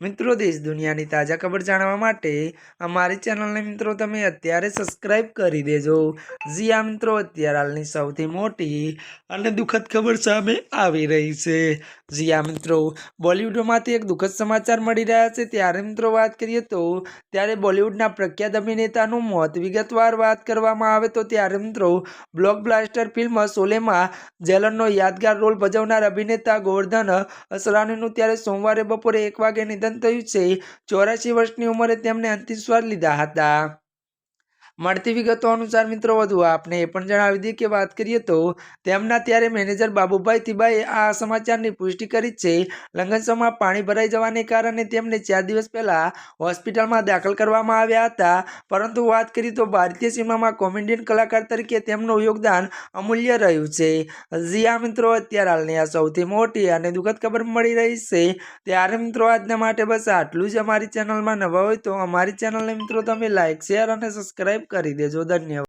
મિત્રો, દેશ દુનિયાની તાજા ખબર જાણવા માટે અમારી ચેનલને મિત્રો તમે અત્યારે સબસ્ક્રાઈબ કરી દેજો. જી આ મિત્રો, અત્યારે હાલની સૌથી મોટી અને દુઃખદ ખબર સામે આવી રહી છે. જી આ મિત્રો, બોલિવૂડમાંથી એક દુઃખદ સમાચાર મળી રહ્યા છે. ત્યારે, મિત્રો, વાત કરીએ તો ત્યારે બોલિવૂડના પ્રખ્યાત અભિનેતાનું મોત વિગતવાર વાત કરવામાં આવે તો ત્યારે, મિત્રો બ્લોક બ્લાસ્ટર ફિલ્મ સોલેમાં જેલરનો યાદગાર રોલ ભજવનાર અભિનેતા ગોવર્ધન અસરાનીનું ત્યારે સોમવારે બપોરે એક વાગે નિધન થયું છે. ચોરાશી વર્ષની ઉંમરે તેમણે અંતિમ શ્વાસ લીધા હતા. મળતી વિગતો અનુસાર મિત્રો, વધુ આપને એ પણ જણાવી દઈએ કે વાત કરીએ તો તેમના ત્યારે મેનેજર બાબુભાઈ તિબાએ આ સમાચારની પુષ્ટિ કરી છે. લંગનસમાં પાણી ભરાઈ જવાને કારણે તેમને ચાર દિવસ પહેલા હોસ્પિટલમાં દાખલ કરવામાં આવ્યા હતા. પરંતુ વાત કરીએ તો ભારતીય સિનેમામાં કોમેડિયન કલાકાર તરીકે તેમનું યોગદાન અમૂલ્ય રહ્યું છે. જી આ મિત્રો, અત્યારે હાલની આ સૌથી મોટી અને દુઃખદ ખબર મળી રહી છે. ત્યારે મિત્રો, આજના માટે બસ આટલું જ અમારી ચેનલમાં નવા હોય તો અમારી ચેનલને મિત્રો, તમે લાઇક શેર અને સબસ્ક્રાઈબ કરી દેજો. ધન્યવાદ.